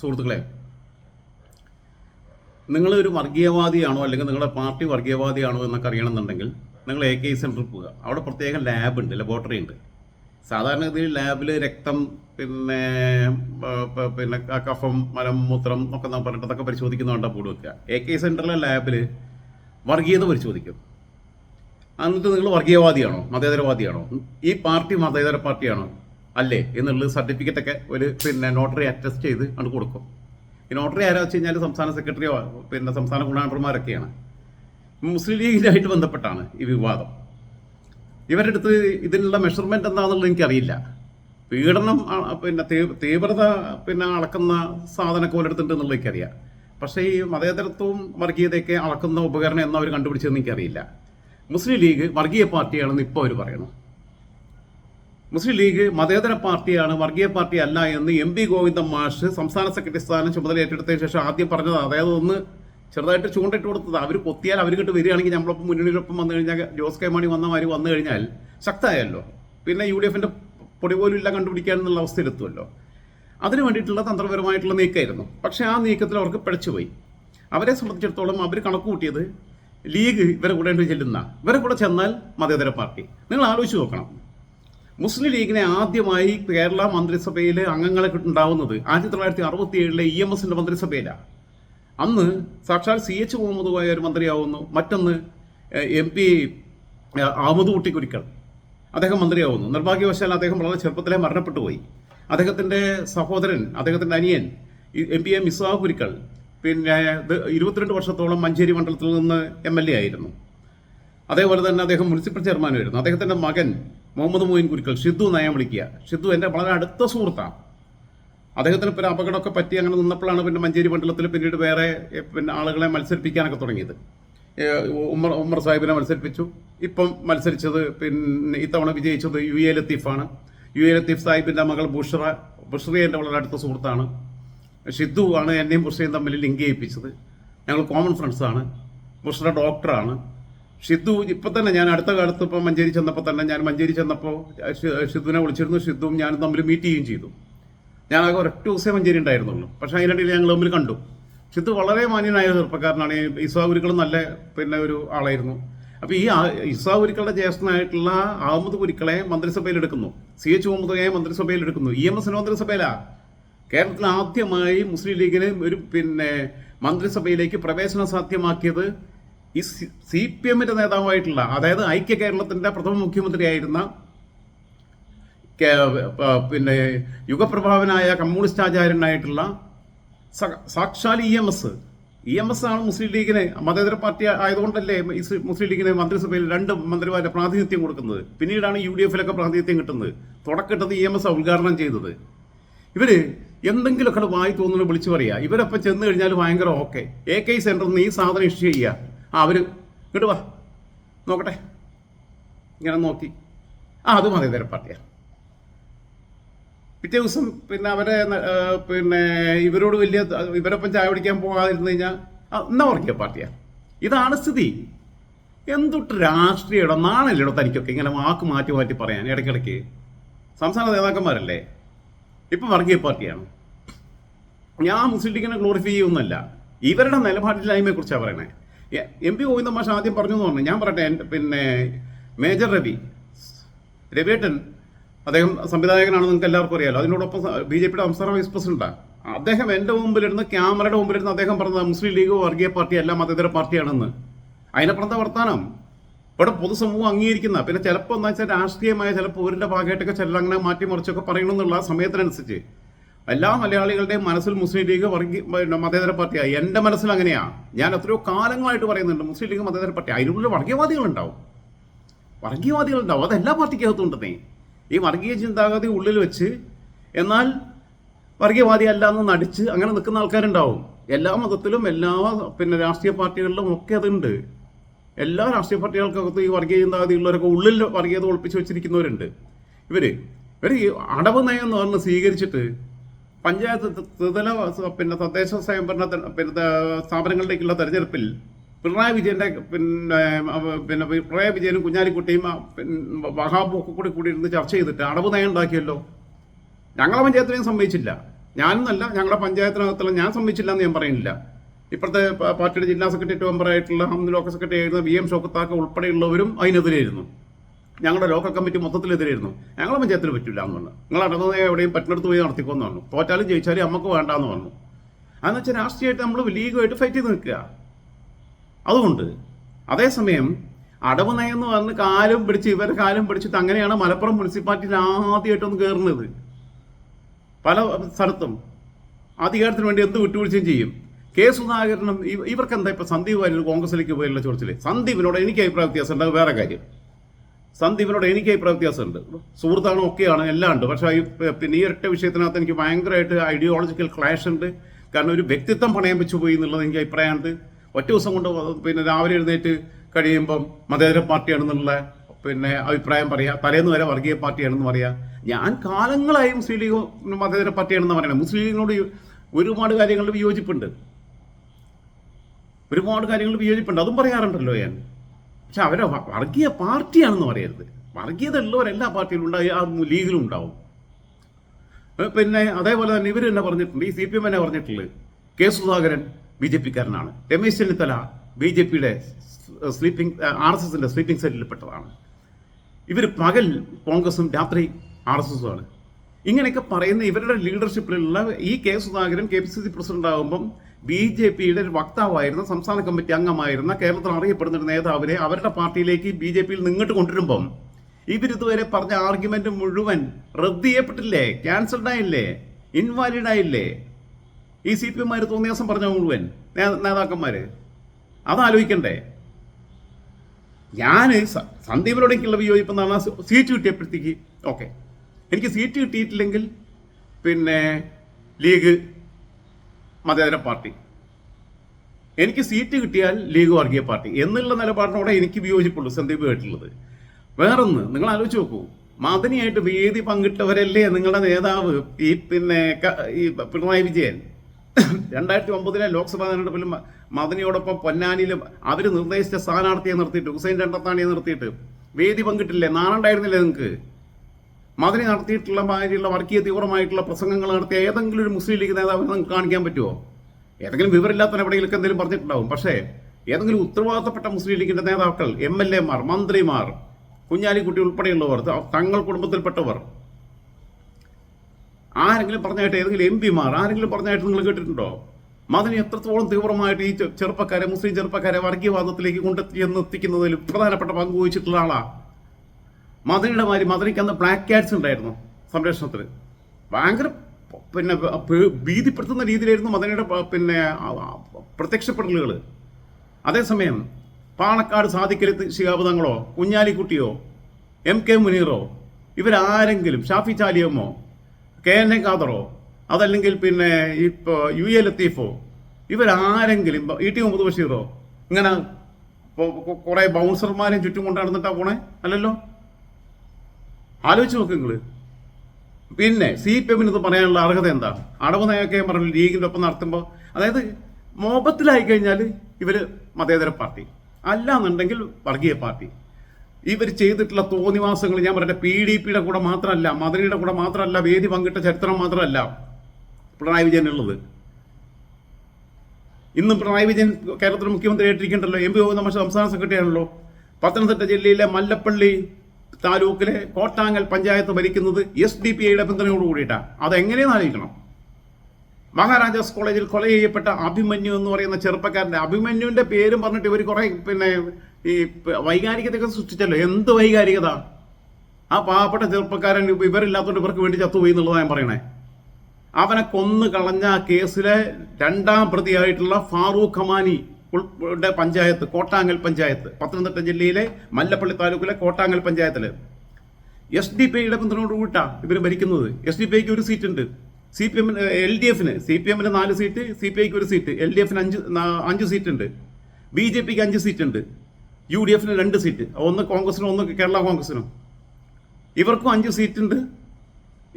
സുഹൃത്തുക്കളെ നിങ്ങൾ ഒരു വർഗീയവാദിയാണോ അല്ലെങ്കിൽ നിങ്ങളുടെ പാർട്ടി വർഗീയവാദിയാണോ എന്നൊക്കെ അറിയണമെന്നുണ്ടെങ്കിൽ നിങ്ങൾ എ കെ സെന്ററിൽ പോവുക. അവിടെ പ്രത്യേകം ലാബ് ഉണ്ട് ലബോറട്ടറി ഉണ്ട്. സാധാരണഗതിയിൽ ലാബിൽ രക്തം പിന്നെ പിന്നെ കഫം മലം മൂത്രം ഒക്കെ നാം പറഞ്ഞിട്ട് അതൊക്കെ പരിശോധിക്കുന്നതുകൊണ്ടാണ് പോട് വെക്കുക. എ കെ സെന്ററിലെ ലാബിൽ വർഗീയത പരിശോധിക്കും. എന്നിട്ട് നിങ്ങൾ വർഗീയവാദിയാണോ മതേതരവാദിയാണോ? ഈ പാർട്ടി മതേതര പാർട്ടിയാണോ? അല്ലേ? എന്നുള്ള സർട്ടിഫിക്കറ്റ് ഒക്കെ ഒരു പിന്നെ നോട്ടറി അറ്റസ്റ്റ് ചെയ്ത് അങ്ങോട്ട് കൊടുക്കും. ഈ നോട്ടറി ആരാ വെച്ച് കഴിഞ്ഞാൽ സംസ്ഥാന സെക്രട്ടറിയോ പിന്നെ സംസ്ഥാന ഗുണാണ്ടർമാരൊക്കെയാണ് മുസ്ലിം ലീഗിനായിട്ട് ബന്ധപ്പെട്ടാണ് ഈ വിവാദം. ഇവരുടെ അടുത്ത് ഇതിനുള്ള മെഷർമെന്റ് എന്താണെന്നുള്ളത് എനിക്കറിയില്ല. പീഡനം പിന്നെ തീവ്രത പിന്നെ അളക്കുന്ന സാധനമൊക്കെ കോലെടുത്തിട്ടുണ്ടെന്നുള്ള എനിക്കറിയാം. പക്ഷേ ഈ മതേതരത്വവും വർഗീയതയൊക്കെ അളക്കുന്ന ഉപകരണം എന്നവർ കണ്ടുപിടിച്ചതെന്ന് എനിക്കറിയില്ല. മുസ്ലിം ലീഗ് വർഗീയ പാർട്ടിയാണെന്ന് ഇപ്പോൾ അവർ പറയണം. മുസ്ലിം ലീഗ് മതേതര പാർട്ടിയാണ് വർഗീയ പാർട്ടി അല്ല എന്ന് എം പി ഗോവിന്ദൻ മാഷ് സംസ്ഥാന സെക്രട്ടറി സ്ഥാനം ചുമതല ഏറ്റെടുത്തതിന് ശേഷം ആദ്യം പറഞ്ഞത് അതായത് ഒന്ന് ചെറുതായിട്ട് ചൂണ്ടിട്ട് കൊടുത്തത്. അവർ കൊത്തിയാൽ അവർ കിട്ട് വരികയാണെങ്കിൽ നമ്മളൊപ്പം മുന്നണിയിലൊപ്പം വന്നു കഴിഞ്ഞാൽ ജോസ് കെ മാണി വന്ന വന്നു കഴിഞ്ഞാൽ ശക്തമായല്ലോ. പിന്നെ യു ഡി എഫിന്റെ പൊടി പോലും ഇല്ല കണ്ടുപിടിക്കാൻ എന്നുള്ള അവസ്ഥയിലെത്തുമല്ലോ അതിനു വേണ്ടിയിട്ടുള്ള തന്ത്രപരമായിട്ടുള്ള നീക്കമായിരുന്നു. പക്ഷേ ആ നീക്കത്തിൽ അവർക്ക് പിഴച്ചുപോയി. അവരെ സംബന്ധിച്ചിടത്തോളം അവർ കണക്ക് കൂട്ടിയത് ലീഗ് ഇവരെ കൂടെ ചെല്ലുന്ന ഇവരെ കൂടെ ചെന്നാൽ മതേതര പാർട്ടി. നിങ്ങൾ ആലോചിച്ച് നോക്കണം. മുസ്ലിം ലീഗിനെ ആദ്യമായി കേരള മന്ത്രിസഭയിൽ അംഗങ്ങളെ ഉണ്ടാവുന്നത് ആയിരത്തി തൊള്ളായിരത്തി അറുപത്തി ഏഴിലെ ഇ എം എസിന്റെ മന്ത്രിസഭയിലാണ് അന്ന് സാക്ഷാൽ സി എച്ച് മുഹമ്മദ് കോയ ഒരു മന്ത്രിയാവുന്നു. മറ്റൊന്ന് എം പി ആമുദ് കുട്ടിക്കുരിക്കൽ അദ്ദേഹം മന്ത്രിയാവുന്നു. നിർഭാഗ്യവശാൽ അദ്ദേഹം വളരെ ചെറുപ്പത്തിലെ മരണപ്പെട്ടു പോയി. അദ്ദേഹത്തിന്റെ സഹോദരൻ അദ്ദേഹത്തിന്റെ അനിയൻ എം പി എ മിസ്വാ കുരിക്കൽ പിന്നെ ഇരുപത്തിരണ്ട് വർഷത്തോളം മഞ്ചേരി മണ്ഡലത്തിൽ നിന്ന് എം എൽ എ ആയിരുന്നു. അതേപോലെ തന്നെ അദ്ദേഹം മുനിസിപ്പൽ ചെയർമാനുമായിരുന്നു. അദ്ദേഹത്തിന്റെ മകൻ മുഹമ്മദ് മൊയ്ൻ കുരുക്കൽ ഷിദ്ദു നയം വിളിക്കുക. ഷിദ്ദു എന്റെ വളരെ അടുത്ത സുഹൃത്താണ്. അദ്ദേഹത്തിന് ഒരു അപകടമൊക്കെ പറ്റി അങ്ങനെ നിന്നപ്പോഴാണ് പിന്നെ മഞ്ചേരി മണ്ഡലത്തിൽ പിന്നീട് വേറെ പിന്നെ ആളുകളെ മത്സരിപ്പിക്കാനൊക്കെ തുടങ്ങിയത്. ഉമ്മർ ഉമ്മർ സാഹിബിനെ മത്സരിപ്പിച്ചു. ഇപ്പം മത്സരിച്ചത് പിന്നെ ഇത്തവണ വിജയിച്ചത് യു എ ലത്തീഫാണ്. യു എ ലത്തീഫ് സാഹിബിന്റെ മകൾ ബുഷറ ബുഷറി എന്റെ വളരെ അടുത്ത സുഹൃത്താണ്. ഷിദ്ദു ആണ് എന്നെയും ബുഷറയും തമ്മിൽ ലിങ്ക് ചെയ്യിപ്പിച്ചത്. ഞങ്ങൾ കോമൺ ഫ്രണ്ട്സാണ് ബുഷറ ഡോക്ടറാണ് ഷിദ്ദു ഇപ്പം തന്നെ ഞാൻ അടുത്ത കാലത്ത് ഇപ്പം മഞ്ചേരി ചെന്നപ്പോൾ തന്നെ ഞാൻ മഞ്ചേരി ചെന്നപ്പോൾ ഷി- ഷിദ്ദുവിനെ വിളിച്ചിരുന്നു. ഷിദ്ദുവും ഞാനും തമ്മിൽ മീറ്റ് ചെയ്യുകയും ചെയ്തു. ഞാൻ ആകെ ഒരൊറ്റ ദിവസമേ മഞ്ചേരി ഉണ്ടായിരുന്നുള്ളൂ. പക്ഷേ അതിനിടയിൽ ഞങ്ങൾ തമ്മിൽ കണ്ടു. ഷിദ്ദു വളരെ മാന്യനായ ചെറുപ്പക്കാരനാണ്. ഈ ഇസ്വാ നല്ല പിന്നെ ഒരു ആളായിരുന്നു. അപ്പോൾ ഈ ഇസാ ഗുരുക്കളുടെ ജ്യേഷ്ഠനായിട്ടുള്ള അഹമ്മദ് ഗുരുക്കളെ മന്ത്രിസഭയിൽ എടുക്കുന്നു. സി എച്ച് മുഹമ്മദിനെ മന്ത്രിസഭയിൽ എടുക്കുന്നു. ഇ എം എസിന് മന്ത്രിസഭയിലാ. കേരളത്തിൽ ആദ്യമായി മുസ്ലിം ലീഗിന് ഒരു പിന്നെ മന്ത്രിസഭയിലേക്ക് പ്രവേശനം സാധ്യമാക്കിയത് ഈ സി പി എമ്മിന്റെ നേതാവായിട്ടുള്ള അതായത് ഐക്യ കേരളത്തിന്റെ പ്രഥമ മുഖ്യമന്ത്രിയായിരുന്ന പിന്നെ യുഗപ്രഭാവനായ കമ്മ്യൂണിസ്റ്റ് ആചാര്യനായിട്ടുള്ള സാക്ഷാൽ E M S. E M S ആണ് മുസ്ലിം ലീഗിനെ മതേതര പാർട്ടി ആയതുകൊണ്ടല്ലേ മുസ്ലിം ലീഗിന് മന്ത്രിസഭയിൽ രണ്ട് മന്ത്രിമാരുടെ പ്രാതിനിധ്യം കൊടുക്കുന്നത്. പിന്നീടാണ് യു ഡി എഫിലൊക്കെ പ്രാതിനിധ്യം കിട്ടുന്നത്. തുടക്കട്ടത് ഇ എം എസ് ഉദ്ഘാടനം ചെയ്തത്. ഇവർ എന്തെങ്കിലുമൊക്കെ വായി തോന്നുന്നു വിളിച്ചു പറയുക ഇവരപ്പം ചെന്ന് കഴിഞ്ഞാൽ ഭയങ്കര ഓക്കെ. എ കെ സെന്ററിൽ നിന്ന് ഈ സാധനം ഇഷ്യൂ ചെയ്യുക ആ അവർ ഇങ്ങോട്ട് വാ. നോക്കട്ടെ. ഇങ്ങനെ നോക്കി. ആ അത് മതേതര പാർട്ടിയാണ് പിറ്റേ ദിവസം പിന്നെ അവരെ പിന്നെ ഇവരോട് വലിയ ഇവരൊപ്പം ചായ പിടിക്കാൻ പോകാതിരുന്നു കഴിഞ്ഞാൽ എന്നാ ഉറക്കിയ പാർട്ടിയാ? ഇതാണ് സ്ഥിതി. എന്തൊട്ട് രാഷ്ട്രീയം നാണല്ലേടോ തനിക്കൊക്കെ ഇങ്ങനെ വാക്ക് മാറ്റി മാറ്റി പറയാൻ ഇടയ്ക്കിടയ്ക്ക്? സംസ്ഥാന നേതാക്കന്മാരല്ലേ? ഇപ്പം വർഗീയ പാർട്ടിയാണ്. ഞാൻ മുസ്ലിം ലീഗിനെ ഗ്ലോറിഫൈ ചെയ്യുന്നല്ല ഇവരുടെ നിലപാടില്ലായ്മയെ കുറിച്ചാണ് പറയണേ. എ- പി ഗോവിന്ദ മാഷ് ആദ്യം പറഞ്ഞു എന്ന് പറഞ്ഞു. ഞാൻ പറയട്ടെ പിന്നെ മേജർ രവി രവിയേട്ടൻ അദ്ദേഹം സംവിധായകനാണെന്ന് നിങ്ങൾക്ക് എല്ലാവർക്കും അറിയാലോ. അതിനോടൊപ്പം ബി ജെ പിയുടെ സംസ്ഥാന വൈസ് പ്രസിഡന്റാണ് അദ്ദേഹം എന്റെ മുമ്പിലിരുന്ന് ക്യാമറയുടെ മുമ്പിലിരുന്ന് അദ്ദേഹം പറഞ്ഞത് മുസ്ലിം ലീഗ് വർഗീയ പാർട്ടി അല്ല മതേതര പാർട്ടിയാണെന്ന്. അതിനപ്പുറത്തെ വർത്താനം. ഇവിടെ പൊതുസമൂഹം അംഗീകരിക്കുന്ന പിന്നെ ചിലപ്പോൾ എന്താ വെച്ചാൽ രാഷ്ട്രീയമായ ചിലപ്പോൾ ഊരിന്റെ ഭാഗമായിട്ടൊക്കെ ചിലർ അങ്ങനെ മാറ്റിമറിച്ചൊക്കെ പറയണമെന്നുള്ള സമയത്തിനനുസരിച്ച് എല്ലാ മലയാളികളുടെയും മനസ്സിൽ മുസ്ലിം ലീഗ് വർഗീയ മതേതര പാർട്ടിയായി എന്റെ മനസ്സിൽ അങ്ങനെയാണ് ഞാൻ എത്രയോ കാലങ്ങളായിട്ട് പറയുന്നുണ്ട് മുസ്ലിം ലീഗ് മതേതര പാർട്ടി. അതിനുള്ളിൽ വർഗീയവാദികളുണ്ടാവും. വർഗീയവാദികളുണ്ടാവും. അത് എല്ലാ പാർട്ടിക്കകത്തും ഉണ്ടെന്നേ ഈ വർഗീയ ചിന്താഗതി ഉള്ളിൽ വെച്ച് എന്നാൽ വർഗീയവാദി അല്ല എന്ന് നടിച്ച് അങ്ങനെ നിൽക്കുന്ന ആൾക്കാരുണ്ടാവും. എല്ലാ മതത്തിലും എല്ലാ പിന്നെ രാഷ്ട്രീയ പാർട്ടികളിലും ഒക്കെ അതുണ്ട്. എല്ലാ രാഷ്ട്രീയ പാർട്ടികൾക്കകത്ത് ഈ വർഗീയ ചിന്താഗതി ഉള്ളവരൊക്കെ ഉള്ളിൽ വർഗീയത ഒളിപ്പിച്ച് വെച്ചിരിക്കുന്നവരുണ്ട്. ഇവർ ഇവർ ഈ അടവ് നയം എന്ന് പറഞ്ഞ് സ്വീകരിച്ചിട്ട് പഞ്ചായത്ത് ത്രിതല പിന്നെ തദ്ദേശ സ്വയംഭരണ പിന്നെ സ്ഥാപനങ്ങളിലേക്കുള്ള തെരഞ്ഞെടുപ്പിൽ പിണറായി വിജയന്റെ പിന്നെ പിന്നെ പിണറായി വിജയനും കുഞ്ഞാലിക്കുട്ടിയും വഹാബും കൂടി കൂടി ഇരുന്ന് ചർച്ച ചെയ്തിട്ട് അടവ് നയം ഉണ്ടാക്കിയല്ലോ. ഞങ്ങളെ പഞ്ചായത്തിനെയും സമ്മതിച്ചില്ല. ഞാനെന്നല്ല ഞങ്ങളുടെ പഞ്ചായത്തിനകത്തുള്ള ഞാൻ സമ്മതിച്ചില്ല എന്ന് ഞാൻ പറയുന്നില്ല. ഇപ്പോഴത്തെ പാർട്ടിയുടെ ജില്ലാ സെക്രട്ടറി മെമ്പറായിട്ടുള്ള ഹം ലോക്കൽ സെക്രട്ടറി ആയിരുന്ന വി എം ഷോക്കത്താക്ക ഉൾപ്പെടെയുള്ളവരും അതിനെതിരെയായിരുന്നു. ഞങ്ങളുടെ ലോക്കൽ കമ്മിറ്റി മൊത്തത്തിൽ മൊത്തത്തിലെതിരായിരുന്നു. ഞങ്ങളെ പഞ്ചായത്തിന് പറ്റില്ല എന്ന് പറഞ്ഞു. നിങ്ങൾ നടന്നത് എവിടെയും പറ്റിനടുത്ത് പോയി നടത്തിക്കോന്ന് പറഞ്ഞു. തോറ്റാലും ജയിച്ചാലും നമുക്ക് വേണ്ടാന്ന് പറഞ്ഞു. അതെന്ന് വെച്ചാൽ രാഷ്ട്രീയമായിട്ട് നമ്മൾ ലീഗുമായിട്ട് ഫൈറ്റ് ചെയ്ത് നിൽക്കുക. അതുകൊണ്ട് അതേസമയം അടവ് നയം എന്ന് പറഞ്ഞ് കാലും പിടിച്ച് ഇവരെ കാലും പിടിച്ചിട്ട് അങ്ങനെയാണ് മലപ്പുറം മുനിസിപ്പാലിറ്റിയിൽ ആദ്യമായിട്ടൊന്ന് കയറുന്നത് പല സ്ഥലത്തും അധികാരത്തിന് വേണ്ടി എന്ത് വിട്ടുവീഴ്ചയും ചെയ്യും. കെ സുധാകരനും ഇവർക്ക് എന്താ ഇപ്പൊ സന്ദീപ് വാര്യർ കോൺഗ്രസിലേക്ക് പോയുള്ള ചോദിച്ചില്ലേ? സന്ദീപിനോട് എനിക്ക് അഭിപ്രായ വ്യത്യാസം ഉണ്ടാകും വേറെ കാര്യം. സന്ദീപിനോട് എനിക്ക് അഭിപ്രായ വ്യത്യാസമുണ്ട് സുഹൃത്താണ് ഒക്കെയാണ് എല്ലാം ഉണ്ട്. പക്ഷേ ഈ പിന്നെ ഈ ഒറ്റ വിഷയത്തിനകത്ത് എനിക്ക് ഭയങ്കരമായിട്ട് ഐഡിയോളജിക്കൽ ക്ലാഷ് ഉണ്ട്. കാരണം ഒരു വ്യക്തിത്വം പണയം വെച്ചു പോയി എന്നുള്ളത് എനിക്ക് അഭിപ്രായമുണ്ട്. ഒറ്റ ദിവസം കൊണ്ട് പിന്നെ രാവിലെ എഴുന്നേറ്റ് കഴിയുമ്പം മതേതര പാർട്ടിയാണെന്നുള്ള പിന്നെ അഭിപ്രായം പറയാ. തലേന്ന് വരെ വർഗീയ പാർട്ടിയാണെന്ന് പറയാ. ഞാൻ കാലങ്ങളായി മുസ്ലിം ലീഗ് മതേതര പാർട്ടിയാണെന്ന് പറയണം മുസ്ലിം ലീഗിനോട് ഒരുപാട് കാര്യങ്ങളിൽ വിയോജിപ്പുണ്ട്. ഒരുപാട് കാര്യങ്ങൾ വിയോജിപ്പുണ്ട്. അതും പറയാറുണ്ടല്ലോ ഞാൻ. പക്ഷെ അവരെ വർഗീയ പാർട്ടിയാണെന്ന് പറയരുത്. വർഗീയത ഉള്ളവർ എല്ലാ പാർട്ടിയിലും ഉണ്ടായി ആ ലീഗിലും ഉണ്ടാവും. പിന്നെ അതേപോലെ തന്നെ ഇവർ തന്നെ പറഞ്ഞിട്ടുണ്ട് ഈ സി പി എം തന്നെ പറഞ്ഞിട്ടുള്ളത് കെ സുധാകരൻ ബി ജെ പിക്കാരനാണ്. രമേശ് ചെന്നിത്തല ബി ജെ പിയുടെ സ്ലീപ്പിംഗ് ആർ എസ് എസിന്റെ സ്ലീപ്പിംഗ് സെല്ലിൽപ്പെട്ടതാണ്. ഇവർ പകൽ കോൺഗ്രസും രാത്രി ആർ എസ് എസുമാണ്. ഇങ്ങനെയൊക്കെ പറയുന്ന ഇവരുടെ ലീഡർഷിപ്പിലുള്ള ഈ K Sudhakaran K P C C president ആകുമ്പം ബി ജെ പിയുടെ ഒരു വക്താവായിരുന്ന സംസ്ഥാന കമ്മിറ്റി അംഗമായിരുന്ന കേരളത്തിൽ അറിയപ്പെടുന്ന ഒരു നേതാവിനെ അവരുടെ പാർട്ടിയിലേക്ക് ബി ജെ പിയിൽ നിങ്ങോട്ട് കൊണ്ടുവരുമ്പം ഇവരിതുവരെ പറഞ്ഞ ആർഗ്യുമെന്റ് മുഴുവൻ റദ്ദ് ചെയ്യപ്പെട്ടില്ലേ? ക്യാൻസൽഡ് ആയില്ലേ? ഇൻവാലിഡ് ആയില്ലേ? ഈ സി പി എമ്മാർ തോന്നിയ ദിവസം പറഞ്ഞ മുഴുവൻ? നേതാക്കന്മാർ അതാലോചിക്കണ്ടേ. ഞാൻ സന്ദീപിനോടേക്കുള്ള വിയോജിപ്പ് എന്ന് പറഞ്ഞാൽ സീറ്റ് കിട്ടിയപ്പോഴത്തേക്ക്. ഓക്കെ. എനിക്ക് സീറ്റ് കിട്ടിയിട്ടില്ലെങ്കിൽ പിന്നെ ലീഗ് മതേതര പാർട്ടി. എനിക്ക് സീറ്റ് കിട്ടിയാൽ ലീഗ് വർഗീയ പാർട്ടി. എന്നുള്ള നിലപാടിനോടെ എനിക്ക് വിയോജിപ്പുള്ളൂ. സന്ദീപ് ആയിട്ടുള്ളത് വേറൊന്ന് നിങ്ങൾ ആലോചിച്ച് നോക്കൂ. മദനിയായിട്ട് വേദി പങ്കിട്ടവരല്ലേ നിങ്ങളുടെ നേതാവ് ഈ പിന്നെ ഈ പിണറായി വിജയൻ? രണ്ടായിരത്തി ഒമ്പതിലെ ലോക്സഭാ തെരഞ്ഞെടുപ്പിൽ മദനിയോടൊപ്പം പൊന്നാനിയിലും അവർ നിർദ്ദേശിച്ച സ്ഥാനാർത്ഥിയെ നിർത്തിയിട്ട് ഹുസൈൻ രണ്ടത്താണിയെ നിർത്തിയിട്ട് വേദി പങ്കിട്ടില്ലേ? നാണുണ്ടായിരുന്നില്ലേ നിങ്ങൾക്ക് മദനി നടത്തിയിട്ടുള്ള മാതിരിയുള്ള വർഗീയ തീവ്രമായിട്ടുള്ള പ്രസംഗങ്ങൾ നടത്തിയ ഏതെങ്കിലും ഒരു മുസ്ലിം ലീഗ് നേതാവിനെ നിങ്ങൾക്ക് കാണിക്കാൻ പറ്റുമോ ഏതെങ്കിലും വിവരമില്ലാത്ത എവിടെയെങ്കിലും എന്തെങ്കിലും പറഞ്ഞിട്ടുണ്ടാവും. പക്ഷേ ഏതെങ്കിലും ഉത്തരവാദിത്തപ്പെട്ട മുസ്ലിം ലീഗിന്റെ നേതാക്കൾ എം എൽ എമാർ മന്ത്രിമാർ കുഞ്ഞാലിക്കുട്ടി ഉൾപ്പെടെയുള്ളവർ തങ്ങൾ കുടുംബത്തിൽപ്പെട്ടവർ ആരെങ്കിലും പറഞ്ഞായിട്ട് ഏതെങ്കിലും എം പിമാർ ആരെങ്കിലും പറഞ്ഞായിട്ട് നിങ്ങൾ കേട്ടിട്ടുണ്ടോ? മതിന് എത്രത്തോളം തീവ്രമായിട്ട് ഈ ചെറുപ്പക്കാരെ മുസ്ലിം ചെറുപ്പക്കാരെ വർഗീയവാദത്തിലേക്ക് കൊണ്ടെത്തിയെന്ന് എത്തിക്കുന്നതിൽ പ്രധാനപ്പെട്ട പങ്ക് വഹിച്ചിട്ടുള്ള ആളാ? മദനിയുടെ മാതിരി മദനിക്ക് അന്ന് ബ്ലാക്ക് ക്യാറ്റ്സ് ഉണ്ടായിരുന്നു സംരക്ഷണത്തിൽ ഭയങ്കര പിന്നെ ഭീതിപ്പെടുത്തുന്ന രീതിയിലായിരുന്നു മദനിയുടെ പിന്നെ പ്രത്യക്ഷപ്പെടലുകൾ അതേസമയം പാണക്കാട് സാധിക്കരുത് ശിഹാബ് തങ്ങളോ കുഞ്ഞാലിക്കുട്ടിയോ എം കെ മുനീറോ ഇവരാരെങ്കിലും ഷാഫി ചാലിയമ്മോ കെ എൻ എ ഖാദറോ അതല്ലെങ്കിൽ പിന്നെ ഇപ്പോൾ യു എ ലത്തീഫോ ഇവരാരെങ്കിലും ഇ ടി മുഹമ്മദ് ബഷീറോ ഇങ്ങനെ കുറെ ബൗൺസർമാരെയും ചുറ്റും കൊണ്ട് നടന്നിട്ടാ പോണേ? അല്ലല്ലോ? ആലോചിച്ച് നോക്ക് നിങ്ങൾ പിന്നെ സി പി എമ്മിന് ഇത് പറയാനുള്ള അർഹത എന്താ? അടവ് നയമൊക്കെ പറഞ്ഞു ലീഗിന്റെ ഒപ്പം നടത്തുമ്പോൾ അതായത് മോപത്തിലായി കഴിഞ്ഞാൽ ഇവർ മതേതര പാർട്ടി. അല്ല എന്നുണ്ടെങ്കിൽ വർഗീയ പാർട്ടി. ഇവർ ചെയ്തിട്ടുള്ള തോന്നിവാസങ്ങൾ ഞാൻ പറയട്ടെ പി ഡി പിയുടെ കൂടെ മാത്രമല്ല മദനിയുടെ കൂടെ മാത്രമല്ല വേദി പങ്കിട്ട ചരിത്രം മാത്രമല്ല പിണറായി വിജയനുള്ളത്. ഇന്നും പിണറായി വിജയൻ കേരളത്തിൽ മുഖ്യമന്ത്രി ആയിട്ടിരിക്കണ്ടല്ലോ എം പി ഗോവിന്ദ സംസ്ഥാന സെക്രട്ടറി ആണല്ലോ പത്തനംതിട്ട ജില്ലയിലെ മല്ലപ്പള്ളി താലൂക്കിലെ കോട്ടാങ്ങൽ പഞ്ചായത്ത് ഭരിക്കുന്നത് എസ് ഡി പി ഐയുടെ പിന്തുണയോട് കൂടിയിട്ടാണ് അതെങ്ങനെയെന്ന് ആലോചിക്കണം. മഹാരാജാസ് കോളേജിൽ കൊല ചെയ്യപ്പെട്ട അഭിമന്യു എന്ന് പറയുന്ന ചെറുപ്പക്കാരന്റെ അഭിമന്യുവിന്റെ പേരും പറഞ്ഞിട്ട് ഇവർ കുറേ പിന്നെ ഈ വൈകാരികതയൊക്കെ സൃഷ്ടിച്ചല്ലോ. എന്ത് വൈകാരികത? ആ പാവപ്പെട്ട ചെറുപ്പക്കാരൻ ഇവ- ഇവരില്ലാത്തതുകൊണ്ട് ഇവർക്ക് വേണ്ടി ചത്തുപോയി എന്നുള്ളതാണ് ഞാൻ പറയണേ. അവനെ കൊന്നു കളഞ്ഞ കേസിലെ രണ്ടാം പ്രതിയായിട്ടുള്ള ഫാറൂഖ് ഖമാനി ഉൾപ്പെടെ പഞ്ചായത്ത് കോട്ടാങ്ങൽ പഞ്ചായത്ത് പത്തനംതിട്ട ജില്ലയിലെ മല്ലപ്പള്ളി താലൂക്കിലെ കോട്ടാങ്ങൽ പഞ്ചായത്തിൽ. എസ് ഡി പി ഐയുടെ പിന്തുണയോട് കൂട്ടാ ഇവർ ഭരിക്കുന്നത്. എസ് ഡി പി ഐക്ക് ഒരു സീറ്റ് ഉണ്ട് സി പി എമ്മിന് എൽ ഡി എഫിന് സി പി എമ്മിന് നാല് സീറ്റ് സി പി ഐക്ക് ഒരു സീറ്റ് എൽ ഡി എഫിന് അഞ്ച് അഞ്ച് സീറ്റ് ഉണ്ട് ബി ജെ പിക്ക് അഞ്ച് സീറ്റ് ഉണ്ട് യു ഡി എഫിന് രണ്ട് സീറ്റ്. ഒന്ന് കോൺഗ്രസിനും ഒന്ന് കേരള കോൺഗ്രസിനും. ഇവർക്കും അഞ്ച് സീറ്റ് ഉണ്ട്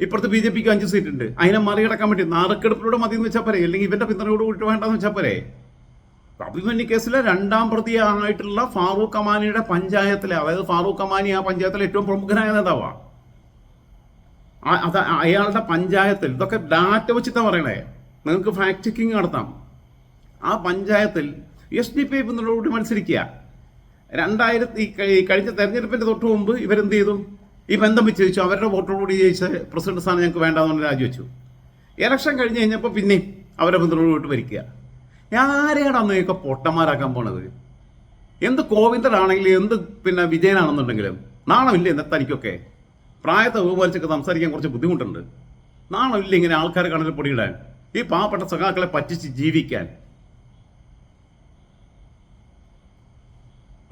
ഇപ്പുറത്ത് ബി ജെ പിക്ക് അഞ്ച് സീറ്റ് ഉണ്ട് അതിനെ മറികടക്കാൻ വേണ്ടി നാറക്കെടുപ്പിലൂടെ മതി എന്ന് വെച്ചാൽ പോരെ? അല്ലെങ്കിൽ ഇവന്റെ പിന്തുണയോട് കൂട്ടി വേണ്ടെന്ന് വെച്ചാൽ പോരെ? അഭിമന്യു കേസിലെ രണ്ടാം പ്രതിയായിട്ടുള്ള ഫാറൂഖ് അമാനിയുടെ പഞ്ചായത്തിലെ അതായത് ഫാറൂഖ് അമാനി ആ പഞ്ചായത്തിലെ ഏറ്റവും പ്രമുഖനായ നേതാവാണ് അത് അയാളുടെ പഞ്ചായത്തിൽ ഇതൊക്കെ ഡാറ്റ വെച്ചിട്ടാണ് പറയണേ. നിങ്ങൾക്ക് ഫാക്ട് ചെക്കിങ് നടത്താം. ആ പഞ്ചായത്തിൽ എസ് ഡി പി ഐ പിന്തുണയോട് മത്സരിക്കുക. രണ്ടായിരത്തി കഴിഞ്ഞ തെരഞ്ഞെടുപ്പിന്റെ തൊട്ട് മുമ്പ് ഇവരെന്ത് ചെയ്തു? ഈ ബന്ധം വിച്ഛേദിച്ചു. അവരുടെ വോട്ടോടുകൂടി ജയിച്ച പ്രസിഡന്റ് സ്ഥാനം ഞങ്ങൾക്ക് വേണ്ടാന്ന് രാജിവെച്ചു. ഇലക്ഷൻ കഴിഞ്ഞ് കഴിഞ്ഞപ്പോൾ പിന്നെയും അവരെ പിന്തുണയോട്ട് ഭരിക്കുക ആരെയാണ് അന്നൊക്കെ പൊട്ടന്മാരാക്കാൻ പോണത്? എന്ത് കോവിന്ദനാണെങ്കിലും എന്ത് പിന്നെ വിജയനാണെന്നുണ്ടെങ്കിലും നാണമില്ലേ ഇന്നത്തെ തനിക്കൊക്കെ? പ്രായത്തെ ഉപകരിച്ചൊക്കെ സംസാരിക്കാൻ കുറച്ച് ബുദ്ധിമുട്ടുണ്ട്. നാണമില്ല ഇങ്ങനെ ആൾക്കാരെ കണ്ണിൽ പൊടിയിടാൻ? ഈ പാവപ്പെട്ട സഖാക്കളെ പറ്റിച്ച് ജീവിക്കാൻ?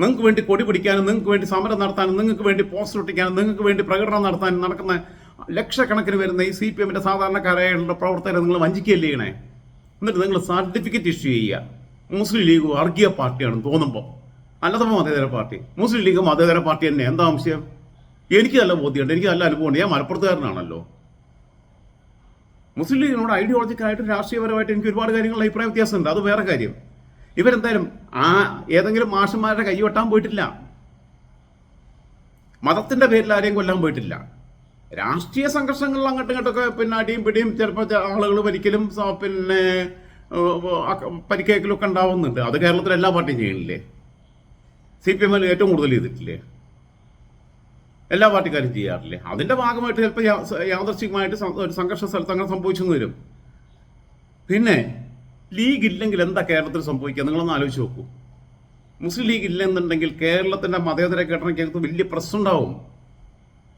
നിങ്ങൾക്ക് വേണ്ടി കൊടി പിടിക്കാനും നിങ്ങൾക്ക് വേണ്ടി സമരം നടത്താനും നിങ്ങൾക്ക് വേണ്ടി പോസ്റ്റർ ഒട്ടിക്കാനും നിങ്ങൾക്ക് വേണ്ടി പ്രകടനം നടത്താനും നടക്കുന്ന ലക്ഷക്കണക്കിന് വരുന്ന ഈ സി പി എമ്മിന്റെ സാധാരണക്കാരായുള്ള പ്രവർത്തകരെ നിങ്ങൾ വഞ്ചിക്കുകയല്ലേ ചെയ്യണേ? എന്നിട്ട് നിങ്ങൾ സർട്ടിഫിക്കറ്റ് ഇഷ്യൂ ചെയ്യുക. മുസ്ലിം ലീഗ് വർഗീയ പാർട്ടിയാണെന്ന് തോന്നുമ്പോൾ അല്ലാതെ മതേതര പാർട്ടി. മുസ്ലിം ലീഗ് മതേതര പാർട്ടി തന്നെ. എന്താ ആവശ്യം? എനിക്ക് നല്ല ബോധ്യമുണ്ട്. എനിക്ക് നല്ല അനുഭവമുണ്ട്. ഞാൻ മലപ്പുറത്തുകാരനാണല്ലോ. മുസ്ലിം ലീഗിനോട് ഐഡിയോളജിക്കായിട്ട് രാഷ്ട്രീയപരമായിട്ട് എനിക്ക് ഒരുപാട് കാര്യങ്ങൾ അഭിപ്രായ വ്യത്യാസമുണ്ട്. അത് വേറെ കാര്യം. ഇവരെന്തായാലും ആ ഏതെങ്കിലും മാഷന്മാരുടെ കൈ വെട്ടാൻ പോയിട്ടില്ല. മതത്തിന്റെ പേരിൽ ആരെയും കൊല്ലാൻ പോയിട്ടില്ല. രാഷ്ട്രീയ സംഘർഷങ്ങളിൽ അങ്ങോട്ടും ഇങ്ങോട്ടൊക്കെ പിന്നെ അടിയും പിടിയും ചിലപ്പോൾ ആളുകൾ ഒരിക്കലും പിന്നെ ഏഹ്, അക- പരിക്കേക്കലും ഒക്കെ ഉണ്ടാവുന്നുണ്ട്. അത് കേരളത്തിൽ എല്ലാ പാർട്ടിയും ചെയ്യണില്ലേ? സി പി എമ്മിൽ ഏറ്റവും കൂടുതൽ ചെയ്തിട്ടില്ലേ? എല്ലാ പാർട്ടിക്കാരും ചെയ്യാറില്ലേ? അതിന്റെ ഭാഗമായിട്ട് ചിലപ്പോൾ യാദർശികമായിട്ട് ഒരു സംഘർഷ സ്ഥലത്ത് അങ്ങനെ സംഭവിച്ചെന്ന് വരും. പിന്നെ ലീഗ് ഇല്ലെങ്കിൽ എന്താ കേരളത്തിൽ സംഭവിക്കുക? നിങ്ങളൊന്ന് ആലോചിച്ച് നോക്കൂ. മുസ്ലിം ലീഗ് ഇല്ലെന്നുണ്ടെങ്കിൽ കേരളത്തിന്റെ മതേതര ഘടനയ്ക്കകത്ത് വലിയ പ്രശ്നമുണ്ടാവും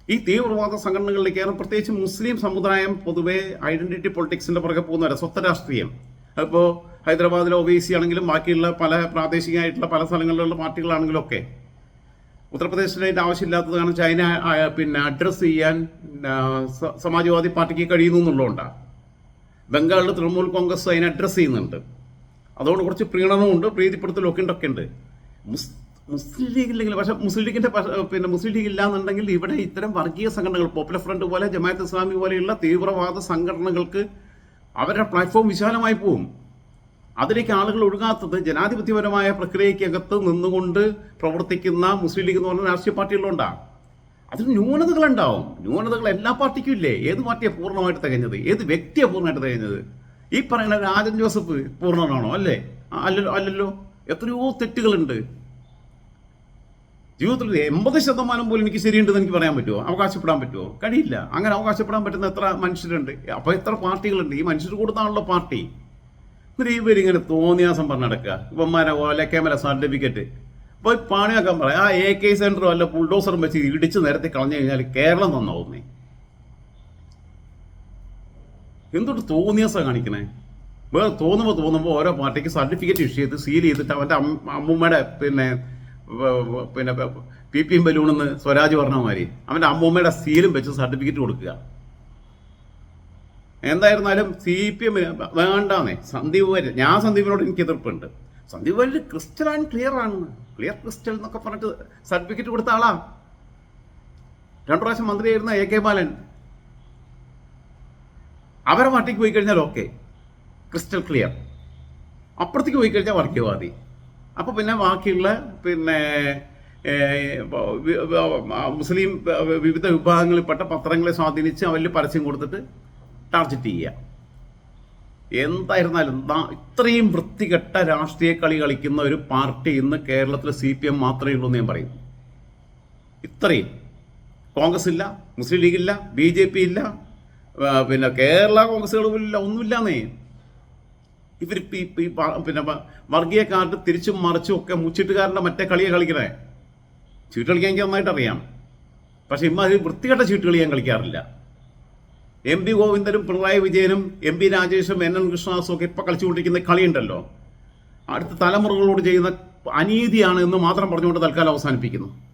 ഈ തീവ്രവാദ സംഘടനകളിലേക്ക് കാരണം പ്രത്യേകിച്ച് മുസ്ലിം സമുദായം പൊതുവെ ഐഡന്റിറ്റി പൊളിറ്റിക്സിന്റെ പുറകെ പോകുന്നവരെ സ്വത്ത രാഷ്ട്രീയം. അപ്പോൾ ഹൈദരാബാദിലെ ഒവൈസി ആണെങ്കിലും ബാക്കിയുള്ള പല പ്രാദേശികമായിട്ടുള്ള പല സ്ഥലങ്ങളിലുള്ള പാർട്ടികളാണെങ്കിലും ഒക്കെ. ഉത്തർപ്രദേശിൽ അതിന്റെ ആവശ്യമില്ലാത്തത് കാരണം ചൈന പിന്നെ അഡ്രസ്സ് ചെയ്യാൻ സമാജ്വാദി പാർട്ടിക്ക് കഴിയുന്നു എന്നുള്ളതുകൊണ്ടാണ് ബംഗാളിൽ തൃണമൂൽ കോൺഗ്രസ് അതിനെ അഡ്രസ്സ് ചെയ്യുന്നുണ്ട്. അതുകൊണ്ട് കുറച്ച് പ്രീണനവും ഉണ്ട് പ്രീതിപ്പെടുത്തലും ഒക്കെ ഉണ്ട് മുസ്ലിം ലീഗ് ഇല്ലെങ്കിൽ പക്ഷേ മുസ്ലിം ലീഗിന്റെ പിന്നെ മുസ്ലിം ലീഗ് ഇല്ലാന്നുണ്ടെങ്കിൽ ഇവിടെ ഇത്തരം വർഗീയ സംഘടനകൾ പോപ്പുലർ ഫ്രണ്ട് പോലെ ജമാഅത്ത് ഇസ്ലാമി പോലെയുള്ള തീവ്രവാദ സംഘടനകൾക്ക് അവരുടെ പ്ലാറ്റ്ഫോം വിശാലമായി പോകും അതിലേക്ക് ആളുകൾ ഒഴുകാത്തത് ജനാധിപത്യപരമായ പ്രക്രിയക്കകത്ത് നിന്നുകൊണ്ട് പ്രവർത്തിക്കുന്ന മുസ്ലിം ലീഗ് എന്ന് പറഞ്ഞ രാഷ്ട്രീയ പാർട്ടികളുണ്ടാണ് അതിൽ ന്യൂനതകളുണ്ടാവും ന്യൂനതകൾ എല്ലാ പാർട്ടിക്കും ഇല്ലേ? ഏത് പാർട്ടിയാണ് പൂർണമായിട്ട് തികഞ്ഞത്? ഏത് വ്യക്തിയെ പൂർണമായിട്ട് തികഞ്ഞത്? ഈ പറയുന്ന രാജൻ ജോസഫ് പൂർണനാണോ? അല്ലേ? അല്ലല്ലോ അല്ലല്ലോ. എത്രയോ തെറ്റുകളുണ്ട്. ജീവിതത്തിൽ എൺപത് ശതമാനം പോലും എനിക്ക് ശരിയുണ്ടെന്ന് എനിക്ക് പറയാൻ പറ്റുമോ അവകാശപ്പെടാൻ പറ്റുമോ കഴിയില്ല. അങ്ങനെ അവകാശപ്പെടാൻ പറ്റുന്ന എത്ര മനുഷ്യരുണ്ട്? അപ്പോൾ എത്ര പാർട്ടികളുണ്ട്? ഈ മനുഷ്യർ കൊടുത്താണല്ലോ പാർട്ടി. എന്നിട്ട് ഇവരിങ്ങനെ തോന്നിയാസം പറഞ്ഞ് നടക്കുക ഇവന്മാരെ പോലെ ക്യാമറ സർട്ടിഫിക്കറ്റ്. അപ്പോൾ പണിയാക്കാൻ പറയാം ആ എ കെ സെന്ററും അല്ല ബുൾഡോസറും വെച്ച് ഇടിച്ച് നിരത്തി കളഞ്ഞു കഴിഞ്ഞാൽ കേരളം നന്നാവുന്നേ. എന്തൊട്ട് തോന്നിയാസം കാണിക്കണേ? വേറെ തോന്നുമ്പോൾ തോന്നുമ്പോൾ ഓരോ പാർട്ടിക്ക് സർട്ടിഫിക്കറ്റ് ഇഷ്യൂ ചെയ്ത് സീൽ ചെയ്തിട്ട് അവന്റെ അമ്മൂമ്മയുടെ പിന്നെ പിന്നെ പി പിയും ബലൂണെന്ന് സ്വരാജ് പറഞ്ഞ മാതിരി അവന്റെ അമ്മൂമ്മയുടെ സീലും വെച്ച് സർട്ടിഫിക്കറ്റ് കൊടുക്കുക. എന്തായിരുന്നാലും സി പി എം വേണ്ടാന്നേ. സന്ദീപ് വാര്യർ ഞാൻ സന്ദീപിനോട് എനിക്ക് എതിർപ്പുണ്ട്. Sandeep Warrier crystal and clear ആണ്. ക്ലിയർ ക്രിസ്റ്റൽ എന്നൊക്കെ പറഞ്ഞിട്ട് സർട്ടിഫിക്കറ്റ് കൊടുത്ത ആളാ. രണ്ടു പ്രാവശ്യം മന്ത്രിയായിരുന്ന എ കെ ബാലൻ. അവരെ പാർട്ടിക്ക് പോയി കഴിഞ്ഞാൽ ഓക്കെ. Crystal clear. അപ്പുറത്തേക്ക് പോയി കഴിഞ്ഞാൽ വർഗീയവാദി. അപ്പോൾ പിന്നെ ബാക്കിയുള്ള പിന്നെ മുസ്ലിം വിവിധ വിഭാഗങ്ങളിൽപ്പെട്ട പത്രങ്ങളെ സ്വാധീനിച്ച് അവരിൽ പരസ്യം കൊടുത്തിട്ട് ടാർജറ്റ് ചെയ്യുക എന്തായിരുന്നാലും ഇത്രയും വൃത്തികെട്ട രാഷ്ട്രീയ കളി കളിക്കുന്ന ഒരു പാർട്ടി ഇന്ന് കേരളത്തിൽ സി പി എം മാത്രമേ ഉള്ളൂ എന്ന് ഞാൻ പറയുന്നു ഇത്രയും. കോൺഗ്രസ് ഇല്ല മുസ്ലിം ലീഗ് ഇല്ല ബി ജെ പി ഇല്ല പിന്നെ കേരള കോൺഗ്രസ്സുകളും ഇല്ല ഒന്നുമില്ലാന്നേ. ഇവർ ഈ പിന്നെ വർഗീയ തിരിച്ചും മറിച്ചും ഒക്കെ മുച്ചിട്ടുകാരന്റെ മറ്റേ കളിയെ കളിക്കണേ. ചീട്ട് കളിക്കാൻ എനിക്ക് നന്നായിട്ട് അറിയാം. പക്ഷെ ഇമ്മാതിരി വൃത്തികെട്ട ചീട്ട് കളി ഞാൻ കളിക്കാറില്ല. എം പി ഗോവിന്ദനും പിണറായി വിജയനും എം പി രാജേഷും എൻ എൻ കൃഷ്ണദാസും ഒക്കെ ഇപ്പൊ കളിച്ചുകൊണ്ടിരിക്കുന്ന കളിയുണ്ടല്ലോ. അടുത്ത തലമുറകളോട് ചെയ്യുന്ന അനീതിയാണ് എന്ന് മാത്രം പറഞ്ഞുകൊണ്ട് തൽക്കാലം അവസാനിപ്പിക്കുന്നു.